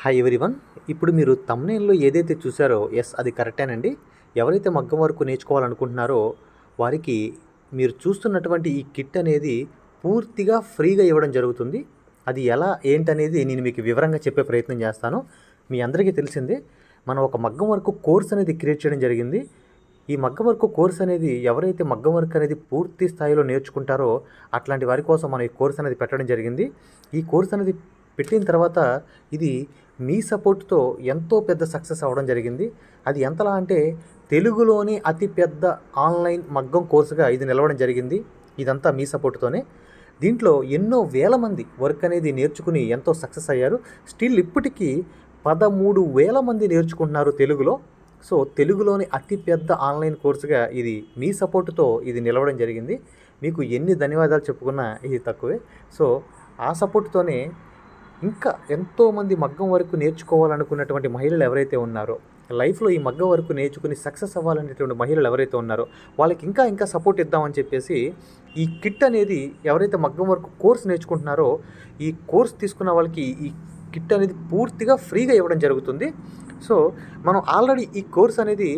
Hi everyone ఇప్పుడు మీరు తమ్నేల్లో ఏదైతే చూసారో ఎస్ అది కరెక్టేనండి. ఎవరైతే మగ్గం వరకు నేర్చుకోవాలనుకుంటున్నారో వారికి మీరు చూస్తున్నటువంటి ఈ కిట్ అనేది పూర్తిగా ఫ్రీగా ఇవ్వడం జరుగుతుంది. అది ఎలా ఏంటనేది నేను మీకు వివరంగా చెప్పే ప్రయత్నం చేస్తాను. మీ అందరికీ తెలిసిందే మనం ఒక మగ్గం వరకు కోర్స్ అనేది క్రియేట్ చేయడం జరిగింది. ఈ మగ్గం వర్క్ కోర్స్ అనేది ఎవరైతే మగ్గం వర్క్ అనేది పూర్తి స్థాయిలో నేర్చుకుంటారో అట్లాంటి వారి కోసం మనం ఈ కోర్స్ అనేది పెట్టడం జరిగింది. ఈ కోర్స్ అనేది పెట్టిన తర్వాత ఇది మీ సపోర్ట్తో ఎంతో పెద్ద సక్సెస్ అవ్వడం జరిగింది. అది ఎంతలా అంటే తెలుగులోని అతి పెద్ద ఆన్లైన్ మగ్గం కోర్సుగా ఇది నిలవడం జరిగింది. ఇదంతా మీ సపోర్ట్తోనే. దీంట్లో ఎన్నో వేల మంది వర్క్ అనేది నేర్చుకుని ఎంతో సక్సెస్ అయ్యారు. స్టిల్ ఇప్పటికీ పదమూడు వేల మంది నేర్చుకుంటున్నారు తెలుగులో. సో తెలుగులోని అతిపెద్ద ఆన్లైన్ కోర్సుగా ఇది మీ సపోర్టుతో ఇది నిలవడం జరిగింది. మీకు ఎన్ని ధన్యవాదాలు చెప్పుకున్నా ఇది తక్కువే. సో ఆ సపోర్ట్తోనే ఇంకా ఎంతోమంది మగ్గం వరకు నేర్చుకోవాలనుకున్నటువంటి మహిళలు ఎవరైతే ఉన్నారో లైఫ్లో ఈ మగ్గం వరకు నేర్చుకుని సక్సెస్ అవ్వాలనేటువంటి మహిళలు ఎవరైతే ఉన్నారో వాళ్ళకి ఇంకా ఇంకా సపోర్ట్ ఇద్దామని చెప్పేసి ఈ కిట్ అనేది ఎవరైతే మగ్గం వరకు కోర్స్ నేర్చుకుంటున్నారో ఈ కోర్స్ తీసుకున్న వాళ్ళకి ఈ కిట్ అనేది పూర్తిగా ఫ్రీగా ఇవ్వడం జరుగుతుంది. సో మనం ఆల్రెడీ ఈ కోర్స్ అనేది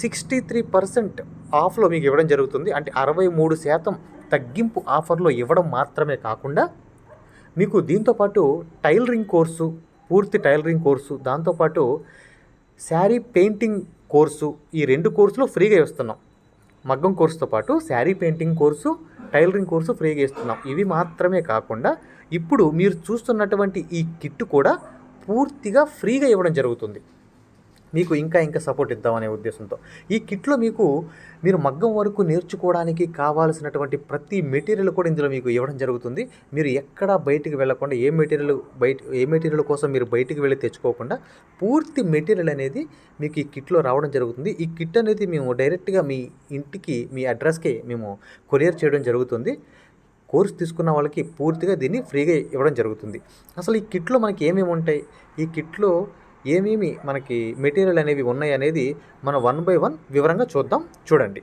సిక్స్టీ త్రీ పర్సెంట్ ఆఫ్లో మీకు ఇవ్వడం జరుగుతుంది. అంటే అరవై మూడు శాతం తగ్గింపు ఆఫర్లో ఇవ్వడం మాత్రమే కాకుండా మీకు దీంతోపాటు టైలరింగ్ కోర్సు పూర్తి టైలరింగ్ కోర్సు దాంతోపాటు శారీ పెయింటింగ్ కోర్సు ఈ రెండు కోర్సులు ఫ్రీగా ఇస్తున్నాం. మగ్గం కోర్సుతో పాటు sari painting course tailoring course ఫ్రీగా ఇస్తున్నాం. ఇవి మాత్రమే కాకుండా ఇప్పుడు మీరు చూస్తున్నటువంటి ఈ కిట్ కూడా పూర్తిగా ఫ్రీగా ఇవ్వడం జరుగుతుంది. మీకు ఇంకా ఇంకా సపోర్ట్ ఇద్దామనే ఉద్దేశంతో. ఈ కిట్లో మీకు మీరు మగ్గం వరకు నేర్చుకోవడానికి కావాల్సినటువంటి ప్రతి మెటీరియల్ కూడా ఇందులో మీకు ఇవ్వడం జరుగుతుంది. మీరు ఎక్కడా బయటికి వెళ్ళకుండా ఏ మెటీరియల్ బయట ఏ మెటీరియల్ కోసం మీరు బయటికి వెళ్ళి తెచ్చుకోకుండా పూర్తి మెటీరియల్ అనేది మీకు ఈ కిట్లో రావడం జరుగుతుంది. ఈ కిట్ అనేది మేము డైరెక్ట్గా మీ ఇంటికి మీ అడ్రస్కి మేము కొరియర్ చేయడం జరుగుతుంది. కోర్స్ తీసుకున్న వాళ్ళకి పూర్తిగా దీన్ని ఫ్రీగా ఇవ్వడం జరుగుతుంది. అసలు ఈ కిట్లో మనకి ఏమేమి ఉంటాయి? ఈ కిట్లో ఏమేమి మనకి మెటీరియల్ అనేవి ఉన్నాయి అనేది మనం వన్ బై వన్ వివరంగా చూద్దాం. చూడండి.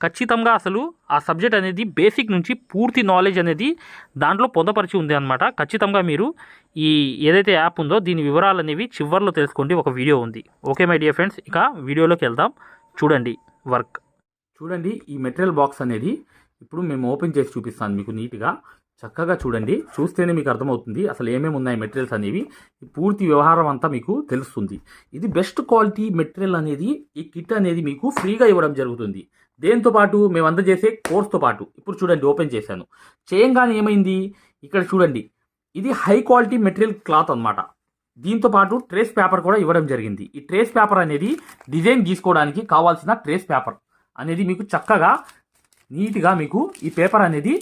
ఖచ్చితంగా అసలు ఆ సబ్జెక్ట్ అనేది బేసిక్ నుంచి పూర్తి నాలెడ్జ్ అనేది దాంట్లో పొందపరిచి ఉంది అనమాట ఖచ్చితంగా మీరు ఈ ఏదైతే యాప్ ఉందో దీని వివరాలు అనేవి చివర్లో తెలుసుకోండి. ఒక వీడియో ఉంది. ఓకే మై డియర్ ఫ్రెండ్స్ ఇక వీడియోలోకి వెళ్దాం. చూడండి వర్క్. చూడండి ఈ మెటీరియల్ బాక్స్ అనేది ఇప్పుడు మేము ఓపెన్ చేసి చూపిస్తాను మీకు నీట్గా. చక్కగా చూడండి. చూస్తేనే మీకు అర్థమవుతుంది అసలు ఏమేమి ఉన్నాయి మెటీరియల్స్ అనేవి. పూర్తి వ్యవహారం అంతా మీకు తెలుస్తుంది. ఇది బెస్ట్ క్వాలిటీ మెటీరియల్ అనేది ఈ కిట్ అనేది మీకు ఫ్రీగా ఇవ్వడం జరుగుతుంది. దేంతో పాటు మేము అందజేసే కోర్స్తో పాటు ఇప్పుడు చూడండి ఓపెన్ చేశాను. చేయంగానే ఏమైంది? ఇక్కడ చూడండి. ఇది హై క్వాలిటీ మెటీరియల్ క్లాత్ అనమాట దీంతో పాటు ట్రేస్ పేపర్ కూడా ఇవ్వడం జరిగింది. ఈ ట్రేస్ పేపర్ అనేది డిజైన్ గీసుకోవడానికి కావాల్సిన ట్రేస్ పేపర్ అనేది మీకు చక్కగా నీట్గా మీకు ఈ పేపర్ అనేది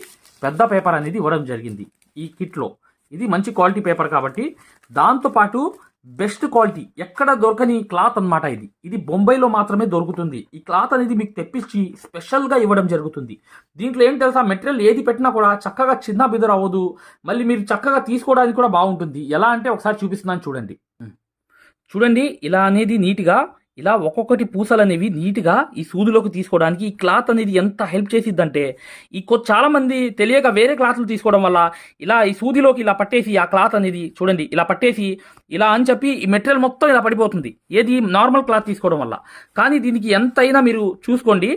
పెద్ద పేపర్ అనేది ఇవ్వడం జరిగింది ఈ కిట్లో ఇది మంచి క్వాలిటీ పేపర్ కాబట్టి దాంతోపాటు బెస్ట్ క్వాలిటీ ఎక్కడ దొరకని క్లాత్ అన్నమాట ఇది. ఇది బొంబాయిలో మాత్రమే దొరుకుతుంది. ఈ క్లాత్ అనేది మీకు తెప్పించి స్పెషల్గా ఇవ్వడం జరుగుతుంది. దీంట్లో ఏం తెలుసా? మెటీరియల్ ఏది పెట్టినా కూడా చక్కగా చిన్న బిదర్ అవ్వదు. మళ్ళీ మీరు చక్కగా తీసుకోవడానికి కూడా బాగుంటుంది. ఎలా అంటే ఒకసారి చూపిస్తున్నాను చూడండి. చూడండి ఇలా అనేది నీట్గా ఇలా ఒక్కొక్కటి పూసలు అనేవి నీట్గా ఈ సూదిలోకి తీసుకోవడానికి ఈ క్లాత్ అనేది ఎంత హెల్ప్ చేసిద్దంటే ఈ కొ చాలా మంది తెలియక వేరే క్లాత్లు తీసుకోవడం వల్ల ఇలా ఈ సూదిలోకి ఇలా పట్టేసి ఆ క్లాత్ అనేది చూడండి ఇలా పట్టేసి ఇలా అని చెప్పి ఈ మెటీరియల్ మొత్తం ఇలా పడిపోతుంది ఏది నార్మల్ క్లాత్ తీసుకోవడం వల్ల. కానీ దీనికి ఎంతైనా మీరు చూసుకోండి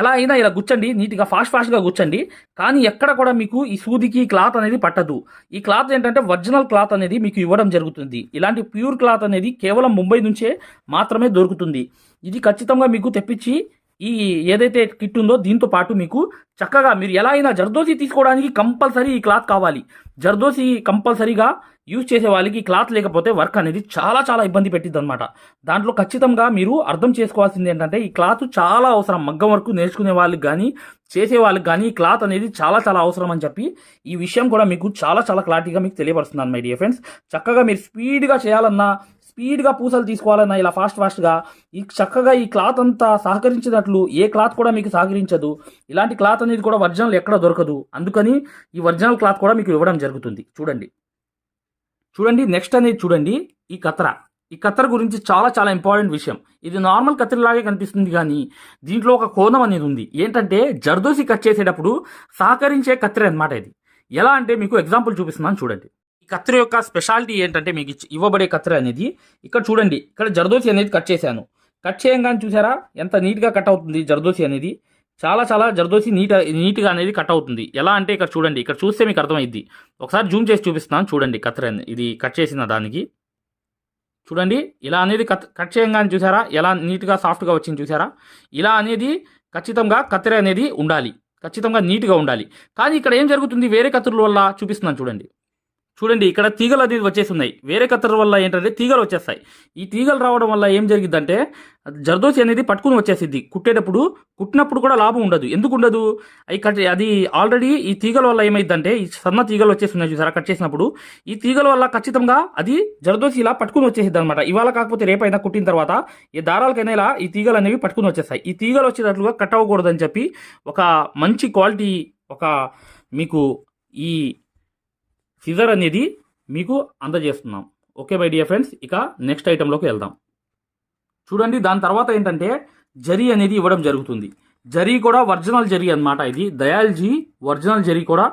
ఎలా అయినా ఇలా గుచ్చండి నీట్గా ఫాస్ట్ ఫాస్ట్గా గుచ్చండి కానీ ఎక్కడ కూడా మీకు ఈ సూదికి క్లాత్ అనేది పట్టదు. ఈ క్లాత్ ఏంటంటే ఒరిజినల్ క్లాత్ అనేది మీకు ఇవ్వడం జరుగుతుంది. ఇలాంటి ప్యూర్ క్లాత్ అనేది కేవలం ముంబై నుంచే మాత్రమే దొరుకుతుంది. ఇది ఖచ్చితంగా మీకు తెప్పించి ఈ ఏదైతే కిట్ ఉందో దీంతో పాటు మీకు చక్కగా మీరు ఎలా అయినా జర్దోసి తీసుకోవడానికి కంపల్సరీ ఈ క్లాత్ కావాలి. జర్దోసి కంపల్సరీగా యూజ్ చేసే వాళ్ళకి క్లాత్ లేకపోతే వర్క్ అనేది చాలా చాలా ఇబ్బంది పెట్టిద్ది అనమాట దాంట్లో ఖచ్చితంగా మీరు అర్థం చేసుకోవాల్సింది ఏంటంటే ఈ క్లాత్ చాలా అవసరం. మగ్గం వరకు నేర్చుకునే వాళ్ళకి కానీ చేసే వాళ్ళకి కానీ ఈ క్లాత్ అనేది చాలా చాలా అవసరం అని చెప్పి ఈ విషయం కూడా మీకు చాలా చాలా క్లారిటీగా మీకు తెలియపరుస్తున్నాను మై డియర్ ఫ్రెండ్స్. చక్కగా మీరు స్పీడ్గా చేయాలన్నా స్పీడ్గా పూసలు తీసుకోవాలన్నా ఇలా ఫాస్ట్ ఫాస్ట్గా ఈ చక్కగా ఈ క్లాత్ అంతా సహకరించినట్లు ఏ క్లాత్ కూడా మీకు సహకరించదు. ఇలాంటి క్లాత్ అనేది కూడా ఒరిజినల్ ఎక్కడ దొరకదు. అందుకని ఈ ఒరిజినల్ క్లాత్ కూడా మీకు ఇవ్వడం జరుగుతుంది. చూడండి. చూడండి నెక్స్ట్ అనేది చూడండి ఈ కతర ఈ కత్తెర గురించి చాలా చాలా ఇంపార్టెంట్ విషయం. ఇది నార్మల్ కత్తిరిలాగే కనిపిస్తుంది కానీ దీంట్లో ఒక కోణం అనేది ఉంది. ఏంటంటే జర్దోసి కట్ చేసేటప్పుడు సహకరించే కత్తెర అనమాట ఇది. ఎలా అంటే మీకు ఎగ్జాంపుల్ చూపిస్తున్నాను చూడండి. ఈ కత్తెర యొక్క స్పెషాలిటీ ఏంటంటే మీకు ఇచ్చి- ఇవ్వబడే కత్తెర అనేది ఇక్కడ చూడండి ఇక్కడ జర్దోసి అనేది కట్ చేశాను. కట్ చేయంగానే చూసారా ఎంత నీట్గా కట్ అవుతుంది జర్దోసి అనేది? చాలా చాలా జర్దోసి నీట్ నీట్గా అనేది కట్ అవుతుంది. ఎలా అంటే ఇక్కడ చూడండి ఇక్కడ చూస్తే మీకు అర్థమైద్ది. ఒకసారి జూమ్ చేసి చూపిస్తున్నాను చూడండి కత్తెర ఇది కట్ చేసిన దానికి. చూడండి ఇలా అనేది కట్ కట్ చేయంగానే చూసారా ఎలా నీట్గా సాఫ్ట్గా వచ్చింది చూసారా? ఇలా అనేది ఖచ్చితంగా కత్తెర అనేది ఉండాలి. ఖచ్చితంగా నీట్గా ఉండాలి. కానీ ఇక్కడ ఏం జరుగుతుంది వేరే కత్తుల వల్ల చూపిస్తున్నాను చూడండి. చూడండి ఇక్కడ తీగలు అనేది వచ్చేసి ఉన్నాయి వేరే కత్తెర వల్ల ఏంటంటే తీగలు వచ్చేస్తాయి. ఈ తీగలు రావడం వల్ల ఏం జరిగిద్దంటే జర్దోసి అనేది పట్టుకుని వచ్చేసిద్ది. కుట్టేటప్పుడు కుట్టినప్పుడు కూడా లాభం ఉండదు. ఎందుకు ఉండదు? అవి కట్ అది ఆల్రెడీ ఈ తీగల వల్ల ఏమైందంటే ఈ సన్న తీగలు వచ్చేస్తున్నాయి చూసారా కట్ చేసినప్పుడు. ఈ తీగల వల్ల ఖచ్చితంగా అది జర్దోసి ఇలా పట్టుకుని వచ్చేసిద్ది అనమాట ఇవాళ కాకపోతే రేపైనా కుట్టిన తర్వాత ఈ దారాలకైనా ఇలా ఈ తీగలు అనేవి పట్టుకుని వచ్చేస్తాయి. ఈ తీగలు వచ్చేటట్లుగా కట్ అవ్వకూడదని చెప్పి ఒక మంచి క్వాలిటీ ఒక మీకు ఈ సిజర్ అనేది మీకు అందజేస్తున్నాం. ఓకే బై డియర్ ఫ్రెండ్స్ ఇక నెక్స్ట్ ఐటెంలోకి వెళ్దాం. చూడండి దాని తర్వాత ఏంటంటే జరీ అనేది ఇవ్వడం జరుగుతుంది. జరీ కూడా ఒరిజినల్ జరీ అన్నమాట ఇది. దయాల్జీ ఒరిజినల్ జరీ కూడా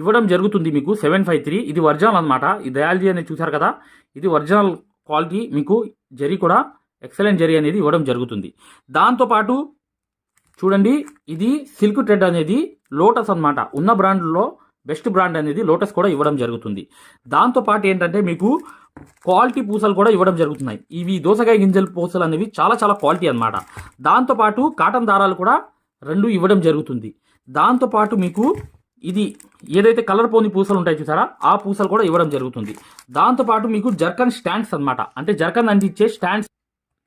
ఇవ్వడం జరుగుతుంది మీకు సెవెన్ ఫైవ్ త్రీ. ఇది ఒరిజినల్ అనమాట ఈ దయాల్జీ అనేది చూసారు కదా? ఇది ఒరిజినల్ క్వాలిటీ మీకు జరీ కూడా ఎక్సలెంట్ జరీ అనేది ఇవ్వడం జరుగుతుంది. దాంతోపాటు చూడండి ఇది సిల్క్ ట్రెడ్ అనేది లోటస్ అన్నమాట. ఉన్న బ్రాండ్లో బెస్ట్ బ్రాండ్ అనేది లోటస్ కూడా ఇవ్వడం జరుగుతుంది. దాంతోపాటు ఏంటంటే మీకు క్వాలిటీ పూసలు కూడా ఇవ్వడం జరుగుతున్నాయి. ఇవి దోసకాయ గింజల పూసలు అనేవి చాలా చాలా క్వాలిటీ అన్నమాట. దాంతోపాటు కాటన్ దారాలు కూడా రెండు ఇవ్వడం జరుగుతుంది. దాంతోపాటు మీకు ఇది ఏదైతే కలర్ పోని పూసలు ఉంటాయి చూసారా? ఆ పూసలు కూడా ఇవ్వడం జరుగుతుంది. దాంతోపాటు మీకు జర్కన్ స్టాండ్స్ అన్నమాట. అంటే జర్కన్ అంటించే స్టాండ్స్.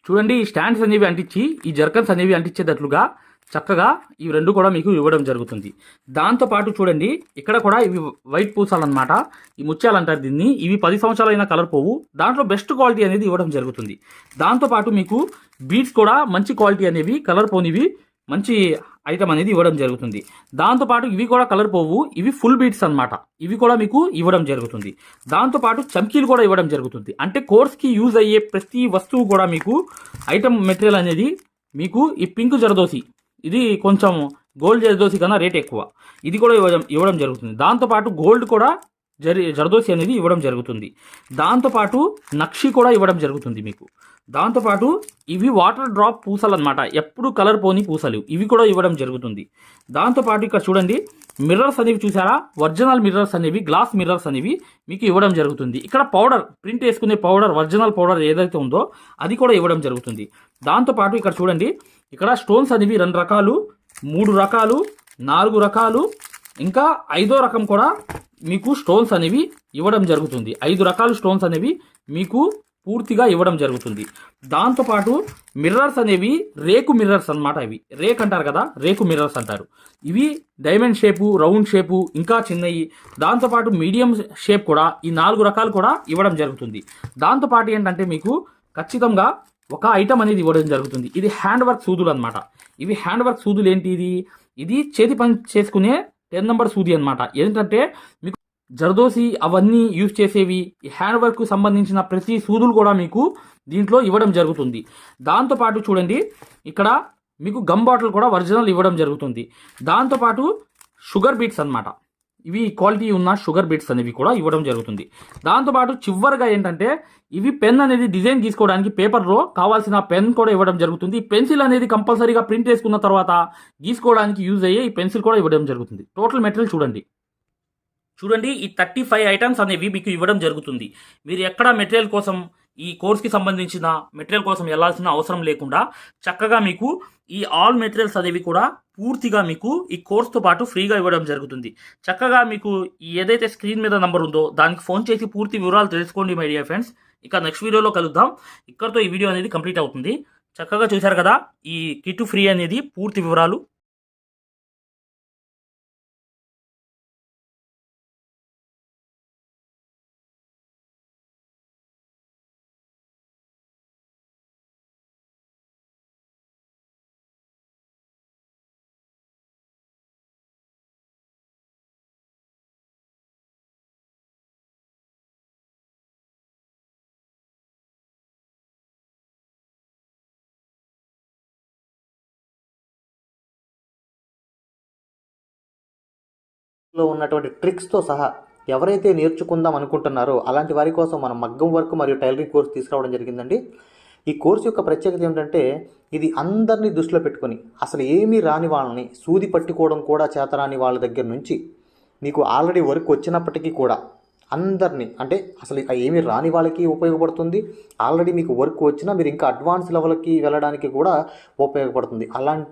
చూడండి ఈ స్టాండ్స్ అనేవి అంటించి ఈ జర్కన్స్ అనేవి అంటించేటట్లుగా చక్కగా ఇవి రెండు కూడా మీకు ఇవ్వడం జరుగుతుంది. దాంతోపాటు చూడండి ఇక్కడ కూడా ఇవి వైట్ పూసాలు అనమాట ఈ ముత్యాలు అంటారు దీన్ని. ఇవి పది సంవత్సరాలైన కలర్ పోవు. దాంట్లో బెస్ట్ క్వాలిటీ అనేది ఇవ్వడం జరుగుతుంది. దాంతోపాటు మీకు బీడ్స్ కూడా మంచి క్వాలిటీ అనేవి కలర్ పోనివి మంచి ఐటమ్ అనేది ఇవ్వడం జరుగుతుంది. దాంతోపాటు ఇవి కూడా కలర్ పోవు. ఇవి ఫుల్ బీట్స్ అన్నమాట. ఇవి కూడా మీకు ఇవ్వడం జరుగుతుంది. దాంతోపాటు చమ్కీలు కూడా ఇవ్వడం జరుగుతుంది. అంటే కోర్స్కి యూజ్ అయ్యే ప్రతి వస్తువు కూడా మీకు ఐటమ్ మెటీరియల్ అనేది మీకు ఈ పింక్ జరదోసి ఇది కొంచెం గోల్డ్ జరదోసి కన్నా రేట్ ఎక్కువ. ఇది కూడా ఇవ్వడం ఇవ్వడం జరుగుతుంది. దాంతోపాటు గోల్డ్ కూడా జరి జరదోసి అనేది ఇవ్వడం జరుగుతుంది. దాంతోపాటు నక్షి కూడా ఇవ్వడం జరుగుతుంది మీకు. దాంతోపాటు ఇవి వాటర్ డ్రాప్ పూసలు అనమాట ఎప్పుడు కలర్ పోని పూసలు. ఇవి కూడా ఇవ్వడం జరుగుతుంది. దాంతోపాటు ఇక్కడ చూడండి మిర్రర్స్ అనేవి చూసారా? ఒరిజినల్ మిర్రర్స్ అనేవి గ్లాస్ మిర్రర్స్ అనేవి మీకు ఇవ్వడం జరుగుతుంది. ఇక్కడ పౌడర్ ప్రింట్ వేసుకునే పౌడర్ ఒరిజినల్ పౌడర్ ఏదైతే ఉందో అది కూడా ఇవ్వడం జరుగుతుంది. దాంతోపాటు ఇక్కడ చూడండి ఇక్కడ స్టోన్స్ అనేవి రెండు రకాలు మూడు రకాలు నాలుగు రకాలు ఇంకా ఐదో రకం కూడా మీకు స్టోన్స్ అనేవి ఇవ్వడం జరుగుతుంది. ఐదు రకాల స్టోన్స్ అనేవి మీకు పూర్తిగా ఇవ్వడం జరుగుతుంది. దాంతోపాటు మిర్రర్స్ అనేవి రేకు మిర్రర్స్ అన్నమాట ఇవి. రేక్ అంటారు కదా రేకు మిర్రర్స్ అంటారు. ఇవి డైమండ్ షేపు రౌండ్ షేపు ఇంకా చిన్నవి దాంతోపాటు మీడియం షేప్ కూడా ఈ నాలుగు రకాలు కూడా ఇవ్వడం జరుగుతుంది. దాంతోపాటు ఏంటంటే మీకు ఖచ్చితంగా ఒక ఐటమ్ అనేది ఇవ్వడం జరుగుతుంది. ఇది హ్యాండ్ వర్క్ సూదులు అనమాట ఇవి హ్యాండ్ వర్క్ సూదులు ఏంటి ఇది? ఇది చేతి పని చేసుకునే టెన్ నెంబర్ సూది అనమాట ఏంటంటే మీకు జర్దోసి అవన్నీ యూజ్ చేసేవి హ్యాండ్ వర్క్ సంబంధించిన ప్రతి సూదులు కూడా మీకు దీంట్లో ఇవ్వడం జరుగుతుంది. దాంతోపాటు చూడండి ఇక్కడ మీకు గమ్ బాటిల్ కూడా ఒరిజినల్ ఇవ్వడం జరుగుతుంది. దాంతోపాటు షుగర్ బీట్స్ అన్నమాట. ఇవి క్వాలిటీ ఉన్న షుగర్ బీట్స్ అనేవి కూడా ఇవ్వడం జరుగుతుంది. దాంతోపాటు చివరిగా ఏంటంటే ఇవి పెన్ అనేది డిజైన్ గీసుకోవడానికి పేపర్లో కావాల్సిన పెన్ కూడా ఇవ్వడం జరుగుతుంది. పెన్సిల్ అనేది కంపల్సరీగా ప్రింట్ వేసుకున్న తర్వాత గీసుకోవడానికి యూజ్ అయ్యే ఈ పెన్సిల్ కూడా ఇవ్వడం జరుగుతుంది. టోటల్ మెటీరియల్ చూడండి. చూడండి ఈ థర్టీ ఫైవ్ ఐటమ్స్ అనేవి మీకు ఇవ్వడం జరుగుతుంది. మీరు ఎక్కడ మెటీరియల్ కోసం ఈ కోర్స్కి సంబంధించిన మెటీరియల్ కోసం వెళ్ళాల్సిన అవసరం లేకుండా చక్కగా మీకు ఈ ఆల్ మెటీరియల్స్ అనేవి కూడా పూర్తిగా మీకు ఈ కోర్స్తో పాటు ఫ్రీగా ఇవ్వడం జరుగుతుంది. చక్కగా మీకు ఈ ఏదైతే స్క్రీన్ మీద నంబర్ ఉందో దానికి ఫోన్ చేసి పూర్తి వివరాలు తెలుసుకోండి మై డియర్ ఫ్రెండ్స్. ఇక నెక్స్ట్ వీడియోలో కలుద్దాం. ఇక్కడతో ఈ వీడియో అనేది కంప్లీట్ అవుతుంది. చక్కగా చూశారు కదా ఈ కిట్ ఫ్రీ అనేది పూర్తి వివరాలు లో ఉన్నటువంటి ట్రిక్స్తో సహా ఎవరైతే నేర్చుకుందాం అనుకుంటున్నారో అలాంటి వారి కోసం మనం మగ్గం వర్క్ మరియు టైలరింగ్ కోర్స్ తీసుకురావడం జరిగిందండి. ఈ కోర్సు యొక్క ప్రత్యేకత ఏమిటంటే ఇది అందరినీ దృష్టిలో పెట్టుకొని అసలు ఏమీ రాని వాళ్ళని సూది పట్టుకోవడం కూడా చేతరాని వాళ్ళ దగ్గర నుంచి మీకు ఆల్రెడీ వర్క్ వచ్చినప్పటికీ కూడా అందరినీ అంటే అసలు ఏమీ రాని వాళ్ళకి ఉపయోగపడుతుంది. ఆల్రెడీ మీకు వర్క్ వచ్చినా మీరు ఇంకా అడ్వాన్స్ లెవెల్కి వెళ్ళడానికి కూడా ఉపయోగపడుతుంది. అలాంటి